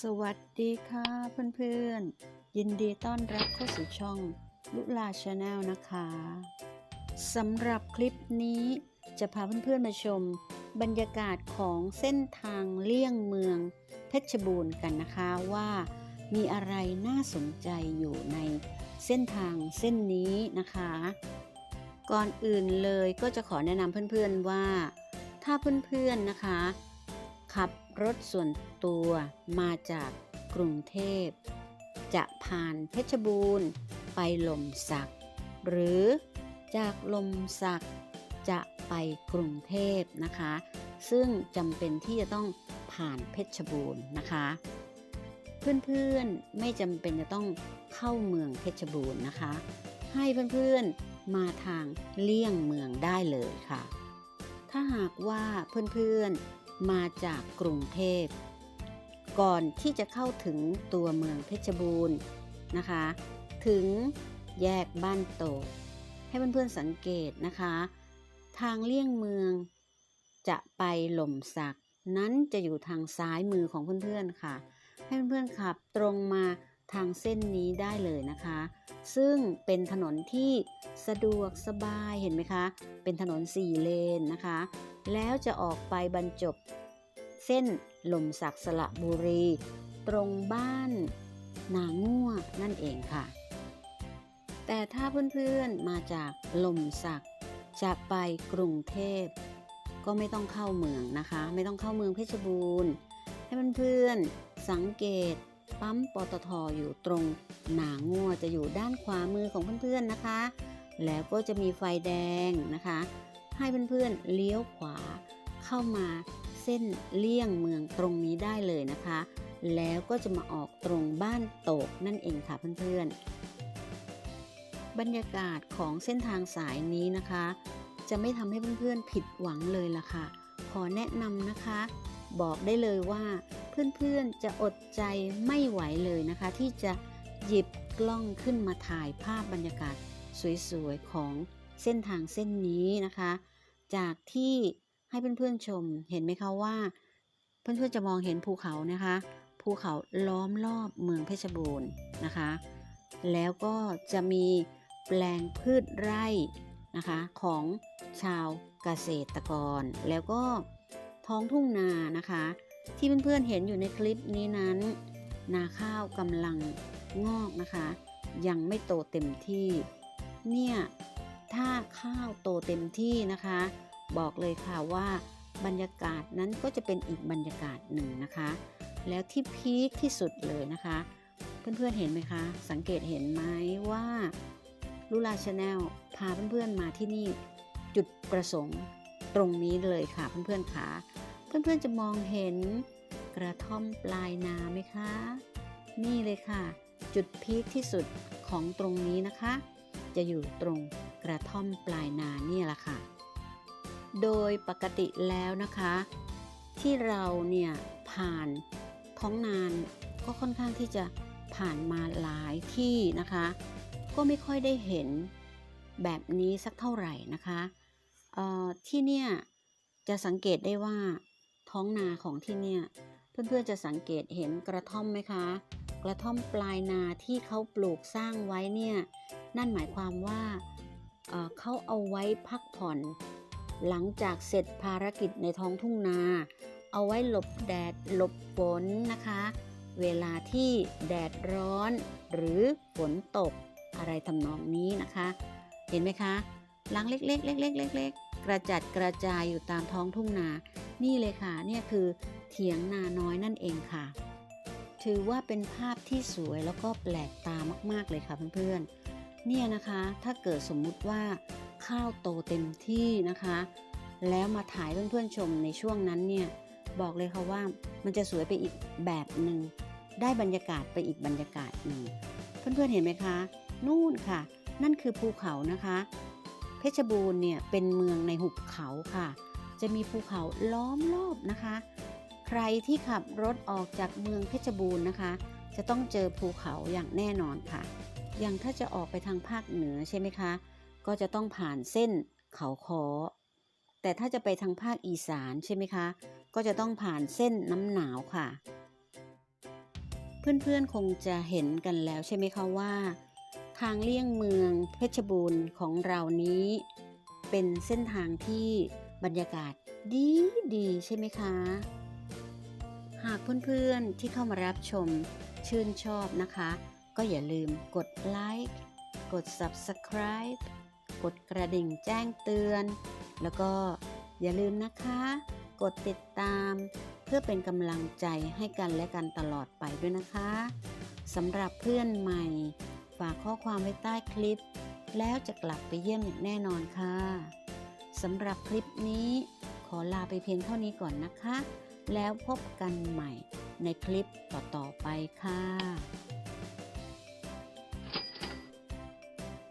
สวัสดีค่ะเพื่อนๆ ยินดีต้อนรับเข้าสู่ช่องลุลาชาแนลนะคะสำหรับคลิปนี้จะพาเพื่อนๆมาชม บรรยากาศของเส้นทางเลี่ยงเมือง เพชรบูรณ์กันนะคะว่า มีอะไรน่าสนใจอยู่ในเส้นทางเส้นนี้นะคะ ก่อนอื่นเลยก็จะขอแนะนำเพื่อนๆว่า ถ้าเพื่อนๆนะคะ ขับ รถส่วนตัวมาจากกรุงเทพ จะผ่านเพชรบูรณ์ไปลมสัก หรือจากลมสักจะไปกรุงเทพนะคะ ซึ่งจำเป็นที่จะต้องผ่านเพชรบูรณ์นะคะ เพื่อนๆไม่จำเป็นจะต้องเข้าเมืองเพชรบูรณ์นะคะ ให้เพื่อนๆมาทางเลี่ยงเมืองได้เลยค่ะ ถ้าหากว่าเพื่อนๆ มาจากกรุงเทพ ก่อนที่จะเข้าถึงตัวเมืองเพชรบูรณ์นะคะ ถึงแยกบ้านโตกให้เพื่อนๆสังเกตนะคะ ทางเลี่ยงเมืองจะไปหล่มสัก นั้นจะอยู่ทางซ้ายมือของเพื่อนๆค่ะ ให้เพื่อนๆขับตรงมา ทางเส้นนี้ได้เลยนะคะ ซึ่งเป็นถนนที่สะดวกสบายเห็นไหมคะ เป็นถนนสี่เลนนะคะ แล้วจะออกไปบรรจบ เส้นหล่มสักสระบุรี ตรงบ้านนาง่วนั่นเองค่ะ แต่ถ้าเพื่อนๆมาจากหล่มสักจะไปกรุงเทพ ก็ไม่ต้องเข้าเมืองนะคะ ไม่ต้องเข้าเมืองเพชรบูรณ์ ให้เพื่อนๆสังเกต ปั๊มปตทอยู่ตรงหนางัวจะอยู่ด้านขวามือของเพื่อนๆนะคะ แล้วก็จะมีไฟแดงนะคะ ให้เพื่อนๆเลี้ยวขวาเข้ามาเส้นเลี่ยงเมืองตรงนี้ได้เลยนะคะ แล้วก็จะมาออกตรงบ้านโตกนั่นเองค่ะเพื่อนๆ บรรยากาศของเส้นทางสายนี้นะคะ จะไม่ทำให้เพื่อนๆผิดหวังเลยล่ะค่ะ ขอแนะนำนะคะ บอกได้เลยว่า เพื่อนๆจะอดใจไม่ไหวเลยนะคะ ที่จะหยิบกล้องขึ้นมาถ่ายภาพบรรยากาศสวยๆของเส้นทางเส้นนี้นะคะ จากที่ให้เพื่อนๆชมเห็นไหมคะว่า เพื่อนๆจะมองเห็นภูเขานะคะ ภูเขาล้อมรอบเมืองเพชรบูรณ์นะคะ แล้วก็จะมีแปลงพืชไร่นะคะของชาวเกษตรกร แล้วก็ท้องทุ่งนานะคะ ที่เพื่อนๆเห็นอยู่ในคลิปนี้นั้น นาข้าวกำลังงอกนะคะ ยังไม่โตเต็มที่ เนี่ยถ้าข้าวโตเต็มที่นะคะ บอกเลยค่ะว่าบรรยากาศนั้นก็จะเป็นอีกบรรยากาศหนึ่งนะคะ แล้วที่พีคที่สุดเลยนะคะ เพื่อนๆเห็นไหมคะ สังเกตเห็นไหมว่าลูลาชาแนลพาเพื่อนๆมาที่นี่จุดประสงค์ตรงนี้เลยค่ะเพื่อนๆค่ะ เพื่อนๆจะมองเห็นกระท่อมปลายนาไหมคะ นี่เลยค่ะ จุดพีคที่สุดของตรงนี้นะคะ จะอยู่ตรงกระท่อมปลายนาเนี่ยแหละค่ะ โดยปกติแล้วนะคะ ที่เราเนี่ยผ่านท้องนานก็ค่อนข้างที่จะผ่านมาหลายที่นะคะ ก็ไม่ค่อยได้เห็นแบบนี้สักเท่าไหร่นะคะที่เนี่ยจะสังเกตได้ว่า ท้องนาของที่เนี่ยเพื่อนๆจะสังเกตเห็นกระท่อมไหมคะ กระท่อมปลายนาที่เขาปลูกสร้างไว้เนี่ยนั่นหมายความว่าเอ่อเขาเอาไว้พักผ่อน หลังจากเสร็จภารกิจในท้องทุ่งนา เอาไว้หลบแดดหลบฝนนะคะ เวลาที่แดดร้อน หรือฝนตกอะไรทำนองนี้นะคะ เห็นไหมคะหลังเล็กๆเล็กๆเล็กๆกระจัดกระจายอยู่ตามท้องทุ่งนา นี่เลยค่ะเนี่ยคือเถียงนาน้อยนั่นเองค่ะ ถือว่าเป็นภาพที่สวยแล้วก็แปลกตามากๆเลยค่ะเพื่อนๆ เนี่ยนะคะถ้าเกิดสมมุติว่าข้าวโตเต็มที่นะคะ แล้วมาถ่ายเพื่อนๆชมในช่วงนั้นเนี่ยบอกเลยค่ะว่ามันจะสวยไปอีกแบบหนึ่งได้บรรยากาศไปอีกบรรยากาศหนึ่งเพื่อนๆเห็นไหมคะ นู่นค่ะ นั่นคือภูเขานะคะ เพชรบูรณ์เนี่ยเป็นเมืองในหุบเขาค่ะ จะมีภูเขาล้อมรอบนะคะ ใครที่ขับรถออกจากเมืองเพชรบูรณ์นะคะ จะต้องเจอภูเขาอย่างแน่นอนค่ะ อย่างถ้าจะออกไปทางภาคเหนือใช่ไหมคะ ก็จะต้องผ่านเส้นเขาคอแต่ถ้าจะไปทางภาคอีสานใช่ไหมคะ ก็จะต้องผ่านเส้นน้ำหนาวค่ะ เพื่อนๆคงจะเห็นกันแล้วใช่ไหมคะว่า ทางเลี่ยงเมืองเพชรบูรณ์ของเรานี้ เป็นเส้นทางที่ บรรยากาศดีดีใช่ไหมคะ หากเพื่อนๆที่เข้ามารับชมชื่นชอบนะคะ ก็อย่าลืมกดไลค์กด Subscribe กดกระดิ่งแจ้งเตือน แล้วก็อย่าลืมนะคะ กดติดตามเพื่อเป็นกำลังใจให้กันและกันตลอดไปด้วยนะคะสำหรับเพื่อนใหม่ ฝากข้อความไว้ใต้คลิป แล้วจะกลับไปเยี่ยมอย่างแน่นอนค่ะ สำหรับคลิปนี้ขอลาไปเพียงเท่านี้ก่อนนะคะ แล้วพบกันใหม่ในคลิปต่อๆไปค่ะ